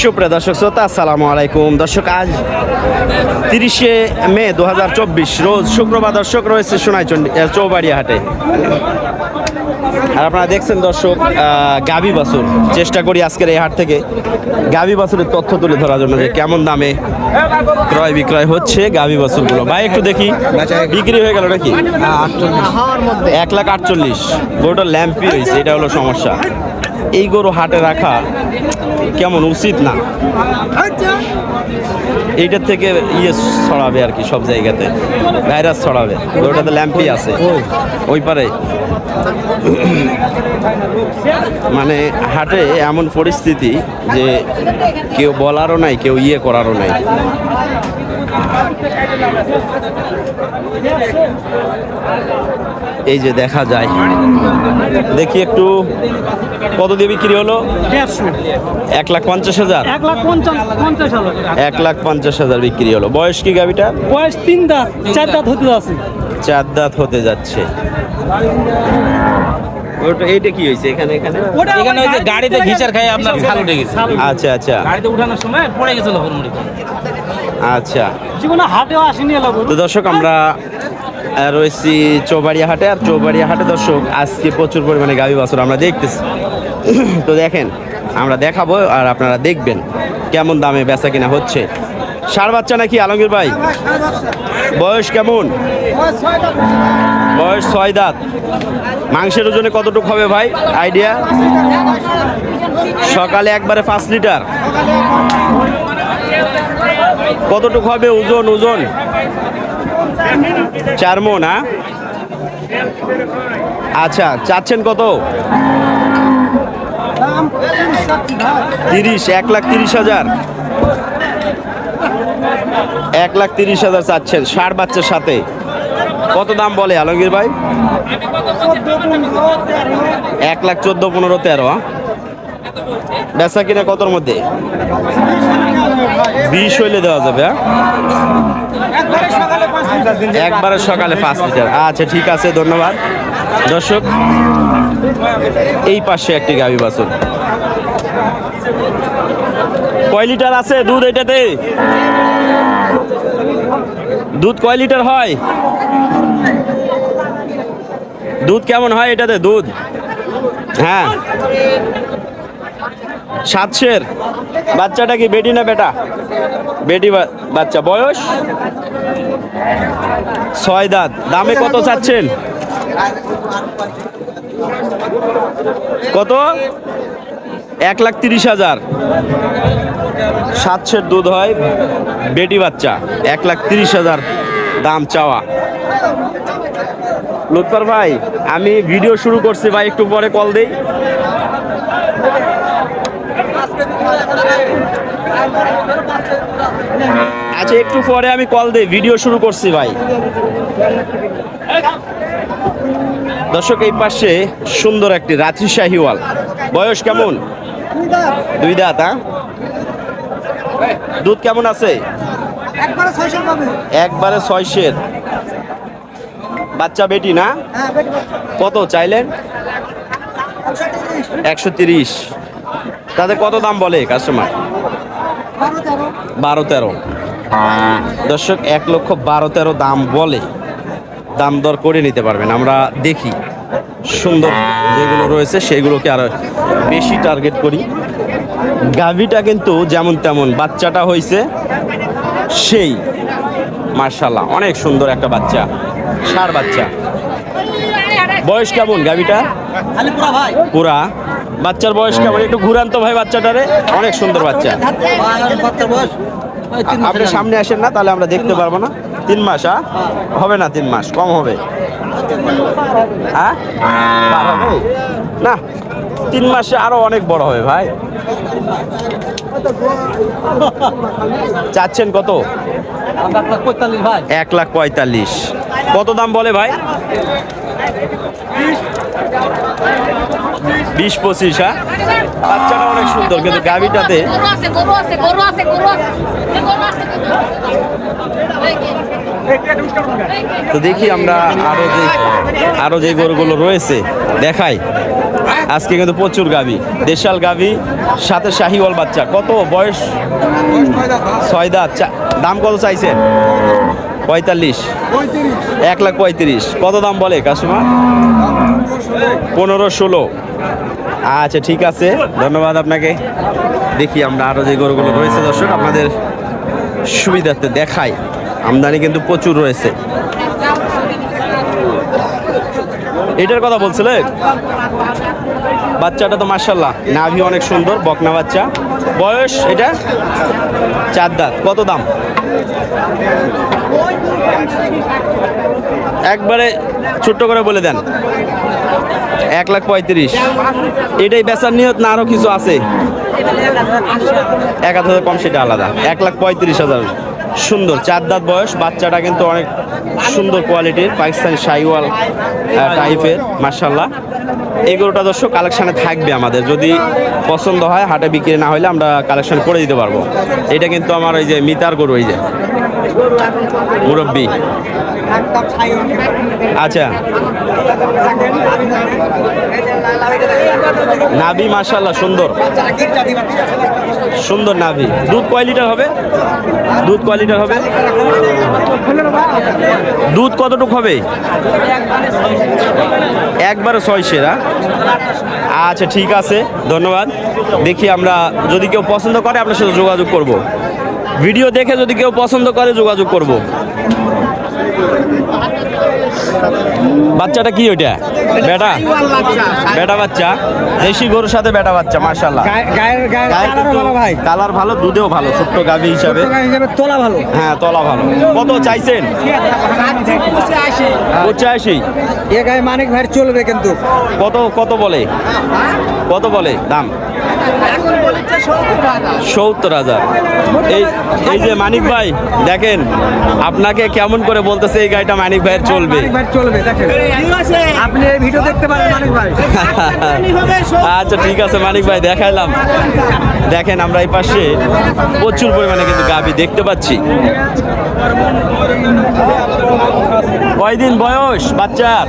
সুপ্রিয় দর্শক শ্রোতা, আসসালামু আলাইকুম। দর্শক, আজ তিরিশে মে দু হাজার চব্বিশ, রোজ শুক্রবার দর্শক রয়েছে সোনাইচন্ডী চৌবাড়িয়া হাটে আর আপনারা দেখছেন দর্শক গাভী বাছুর। চেষ্টা করি আজকের এই হাট থেকে গাভী বাসুরের তথ্য তুলে ধরার জন্য যে কেমন দামে ক্রয় বিক্রয় হচ্ছে গাভী বাছুরগুলো। ভাই একটু দেখি। বিক্রি হয়ে গেল নাকি? এক লাখ আটচল্লিশ। গরুটা ল্যাম্পি হয়েছে এটা হলো সমস্যা। এই গরু হাটে রাখা কেমন উচিত না? এইটার থেকে ইয়ে ছড়াবে আর কি সব জায়গাতে। ভাইরাস ছড়াবে। ওটাতে ল্যাম্পি আছে। ওই পারে। মানে হাটে এমন পরিস্থিতি যে কেউ বলারও নাই কেউ ইয়ে করারও নাই। এই যে দেখা যায়। দেখি একটু কত দিয়ে বিক্রি হলো? এক লাখ পঞ্চাশ হাজার? এক লাখ পঞ্চাশ হাজার। বিক্রি হলো। বয়স কি গাবিটা? বয়স তিন দাঁত চার দাঁত হতে যাচ্ছে। চার দাঁত হতে যাচ্ছে। এইটা কি হয়েছে এখানে এখানে? এখানে ওই যে গাড়িতে ঘিচার আপনার ছাল উঠে গেছে। আচ্ছা আচ্ছা। গাড়িতে উঠানোর সময় পড়ে গেছিল হুড়মুড়ি করে। আচ্ছা। জীবনে হাটেও আসেনি তো দর্শক আমরা রয়েছি চৌবাড়িয়া হাটে আর চৌবাড়িয়া হাটে দর্শক আজকে প্রচুর পরিমাণে গাভী বাছুর আমরা দেখতেছি। তো দেখেন আমরা দেখাবো আর আপনারা দেখবেন কেমন দামে বেচা কিনা হচ্ছে। সার বাচ্চা নাকি আলমগীর ভাই? বয়স কেমন? বয়স ছয় দাঁত। মাংসের ওজনে কতটুকু হবে ভাই? আইডিয়া? সকালে একবারে পাঁচ লিটার। কতটুকু হবে ওজন ওজন? চার মন হ্যাঁ? আচ্ছা চাচ্ছেন কত? তিরিশ, এক লাখ তিরিশ হাজার। এক লাখ তিরিশ হাজার চাচ্ছেন, ষাট বাচ্চার সাথে। কত দাম বলে আলমগীর ভাই? এক লাখ চোদ্দ, পনেরো, তেরো হ্যাঁ? বেচা কিনা কতর মধ্যে? বিশ হইলে দেওয়া যাবে হ্যাঁ? একবারে সকালে পাঁচ লিটার। আচ্ছা ঠিক আছে, ধন্যবাদ। দর্শক, এই পাশে একটি গাভী বাছুর। কয় লিটার আছে দুধ এটাতে? দুধ কয় লিটার হয়? দুধ কেমন হয় এটাতে, দুধ? হ্যাঁ। সাতশের। বাচ্চাটা কি বেটি না বেটা? বেটি বাচ্চা। বয়স? ছয় দাঁত। দামে কত চাচ্ছেন? কত? এক লাখ তিরিশ হাজার। সাতশের দুধ হয় বেটি বাচ্চা। এক লাখ তিরিশ হাজার দাম চাওয়া। লুৎফর ভাই, আমি ভিডিও শুরু করছি ভাই, একটু পরে কল দেই। আচ্ছা একটু পরে আমি কল দেই ভিডিও শুরু করছি ভাই। দর্শক এই পাশে সুন্দর একটি রাত্রি শাহিওয়াল। বয়স কেমন? দুই দাঁত হ্যাঁ? দুধ কেমন আছে? একবারে ছয় সের বাচ্চা বেটি না? হ্যাঁ কত চাইলেন? একশো তিরিশ। তাতে কত দাম বলে কাস্টমার বারো তেরো। দর্শক এক লক্ষ বারো তেরো দাম বলে দাম দর করে নিতে পারবেন। আমরা দেখি সুন্দর যেগুলো রয়েছে সেগুলোকে আরও বেশি টার্গেট করি। গাভিটা কিন্তু যেমন তেমন বাচ্চাটা হয়েছে সেই মার্শাল্লাহ অনেক সুন্দর একটা বাচ্চা সার বাচ্চা। বয়স কেমন গাভিটা? পুরা? বাচ্চার বয়স কেমন? একটু ঘুরান তো ভাই বাচ্চাটারে। অনেক সুন্দর বাচ্চা। আপনি সামনে আসেন না তাহলে আমরা দেখতে পারব না। তিন মাস হ্যাঁ হবে না তিন মাস কম হবে। হ্যাঁ না তিন মাসে আরও অনেক বড় হবে ভাই। চাচ্ছেন কত? এক লাখ পঁয়তাল্লিশ। কত দাম বলে ভাই? বিশ পঁচিশ হ্যাঁ? বাচ্চাটা অনেক সুন্দর, কিন্তু গাভিটাতে তো দেখি আমরা আরও যে আরও যে গরুগুলো রয়েছে, দেখাই। আজকে কিন্তু প্রচুর গাবি দেশাল গাবি সাথে শাহিওয়াল বাচ্চা। কত বয়স? ছয় দাঁত। দাম কত চাইছেন? পঁয়তাল্লিশ। এক লাখ পঁয়ত্রিশ। কত দাম বলে কাস্টমার? পনেরো ষোলো। আচ্ছা ঠিক আছে। ধন্যবাদ আপনাকে। দেখি আমরা আরও যে গরুগুলো রয়েছে, দর্শক, আপনাদের সুবিধার্থে দেখাই। আমদানি কিন্তু প্রচুর রয়েছে। এটার কথা বলছিলেন? বাচ্চাটা তো মার্শাল্লাহ নাভি অনেক সুন্দর, বকনা বাচ্চা। বয়স এটা? চার দাঁত। কত দাম? একবারে ছোট্ট করে বলে দেন। এক লাখ পঁয়ত্রিশ। এটাই বেচার নিয়ত না আরও কিছু আছে? এক হাজার কম, সেটা আলাদা। এক লাখ পঁয়ত্রিশ হাজার। সুন্দর, চার দাঁত বয়স, বাচ্চাটা কিন্তু অনেক সুন্দর কোয়ালিটির পাকিস্তানি সাইওয়াল টাইপের মার্শাল্লাহ এই গরুটা দর্শক কালেকশানে থাকবে আমাদের, যদি পছন্দ হয়, হাটে বিক্রি না হলে আমরা কালেকশন করে দিতে পারব। এটা কিন্তু আমার ওই যে মিতার গরু ওই যে। মুরব্বী। আচ্ছা। নাভি মার্শাল্লাহ সুন্দর। সুন্দর নাভি। দুধ কয় লিটার হবে? দুধ কয় লিটার হবে? দুধ কতটুক হবে? একবারে ছয় সেরা আচ্ছা ঠিক আছে, ধন্যবাদ। দেখি আমরা যদি কেউ পছন্দ করে, আপনার সাথে যোগাযোগ করব। ভিডিও দেখে যদি কেউ পছন্দ করে, যোগাযোগ করব। বাচ্চাটা কি ওইটা? বেটা? বেটা বাচ্চা? দেশি গরুর সাথে বেটা বাচ্চা মার্শাল্লাহ কালার ভালো দুধেও ভালো ছোট্ট গাভী হিসেবে। তোলা ভালো। হ্যাঁ তোলা ভালো। কত চাইছেন? পঁচাশি এ গায়ে মানিক ভাই চলবে কিন্তু। কত কত বলে? কত বলে দাম? সত্তর হাজার। এই এই যে মানিক ভাই দেখেন আপনাকে কেমন করে বলতেছে এই গাড়িটা মানিক ভাইয়ের চলবে। চলবে আপনি ভিডিও দেখতে পারেন মানিক ভাই। আচ্ছা ঠিক আছে মানিক ভাই দেখাইলাম। দেখেন আমরা এই পাশে প্রচুর পরিমাণে কিন্তু গাভি দেখতে পাচ্ছি। কয়দিন বয়স বাচ্চার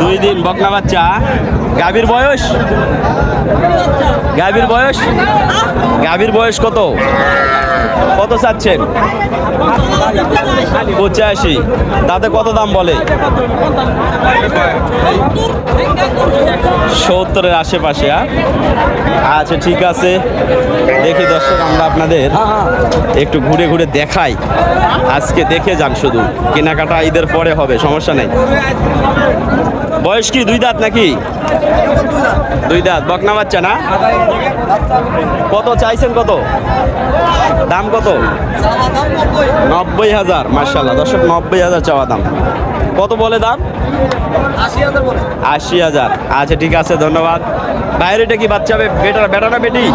দুই দিন বকনা বাচ্চা। গাভীর বয়স? গাভীর বয়স? গাভীর বয়স কত? কত চাচ্ছেন? পঁচাশি। তাতে কত দাম বলে? সত্তরের আশেপাশে হ্যাঁ? আচ্ছা ঠিক আছে। দেখি দর্শক, আমরা আপনাদের একটু ঘুরে ঘুরে দেখাই। আজকে দেখে যান শুধু। কেনাকাটা ঈদের পরে হবে, সমস্যা নেই। বয়স কি? দুই দাঁত নাকি? দুই দাঁত। বকনা বাচ্চা না? কত চাইছেন কত? দাম কত? নব্বই হাজার মার্শাল্লাহ দর্শক, নব্বই হাজার চাওয়া দাম। কত বলে দাম? আশি হাজার। আচ্ছা ঠিক আছে, ধন্যবাদ। বাইরে এটা কি বাচ্চা বে- বেটা না বেটি?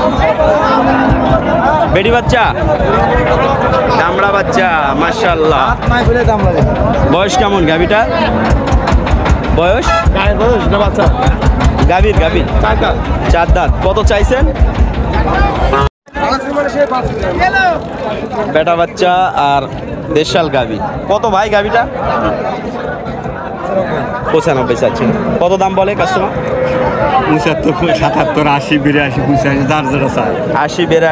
বেটি বাচ্চা? চামড়া বাচ্চা মার্শাল্লাহ বয়স কেমন গাবিটা বয়স? বাচ্চা গাভীর গাভীর। চার দাঁত। কত চাইছেন? বেটা বাচ্চা আর দেশাল গাভী কত ভাই গাভীটা পঁচানব্বই চাচ্ছেন। কত দাম বলে কাস্টমার পঁচাত্তর সাতাত্তর আশি বিরাশি পঁচাশি যার যেটা চায়।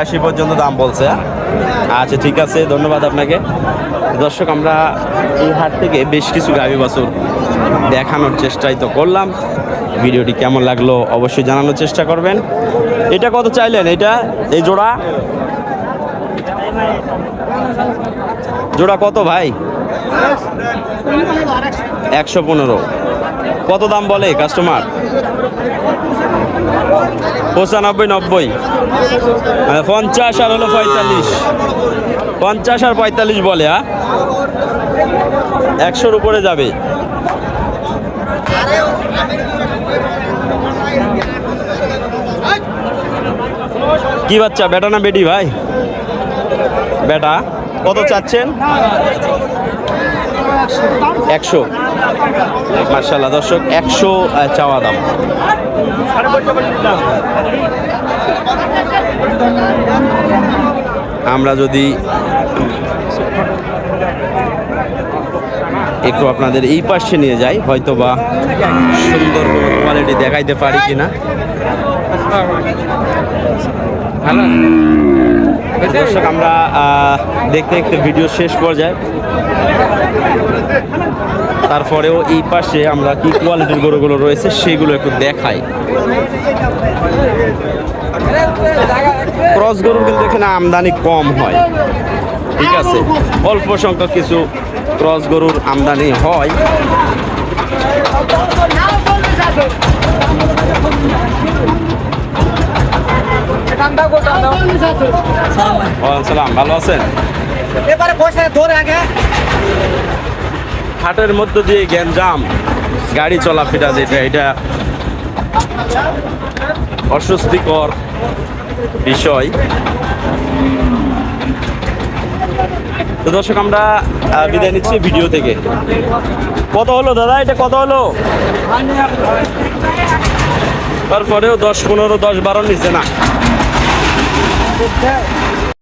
আশি পর্যন্ত দাম বলছে? আচ্ছা ঠিক আছে ধন্যবাদ আপনাকে। দর্শক আমরা এই হাট থেকে বেশ কিছু গাভী বাছুর দেখানোর চেষ্টাই তো করলাম। ভিডিওটি কেমন লাগল অবশ্যই জানানোর চেষ্টা করবেন। এটা কত চাইলেন? এটা এই জোড়া? জোড়া কত ভাই? একশো পনেরো। কত দাম বলে কাস্টমার? পঁচানব্বই, নব্বই। পঞ্চাশ আর হলো পঁয়তাল্লিশ। পঞ্চাশ আর পঁয়তাল্লিশ বলে হ্যাঁ? একশোর উপরে যাবে। কি বাচ্চা, বেটা না বেটি ভাই? বেটা, কত চাচ্ছেন? একশো। মার্শাল্লাহ দর্শক, একশো চাওয়া দাম। আমরা যদি একটু আপনাদের এই পাশে নিয়ে যাই হয়তো বা সুন্দর কোয়ালিটি দেখাইতে পারি কিনা। হ্যালো দর্শক আমরা দেখতে দেখতে ভিডিও শেষ পর্যায়ে। তারপরেও এই পাশে আমরা কি কোয়ালিটির গরুগুলো রয়েছে সেগুলো একটু দেখাই। ক্রস গরুর কিন্তু এখানে আমদানি কম হয়। ঠিক আছে? অল্প সংখ্যক কিছু ক্রস গরুর আমদানি হয়। সালাম ভালো আছেন? এবারে বসে ধরে আগে। হাটের মধ্য দিয়ে গ্যাঞ্জাম গাড়ি চলাফেরা যেটা এটা অস্বস্তিকর বিষয়। তো দর্শক আমরা বিদায় নিচ্ছি ভিডিও থেকে। কত হলো দাদা? এটা কত হলো? তারপরেও দশ পনেরো দশ বারো নিচে না। good catch.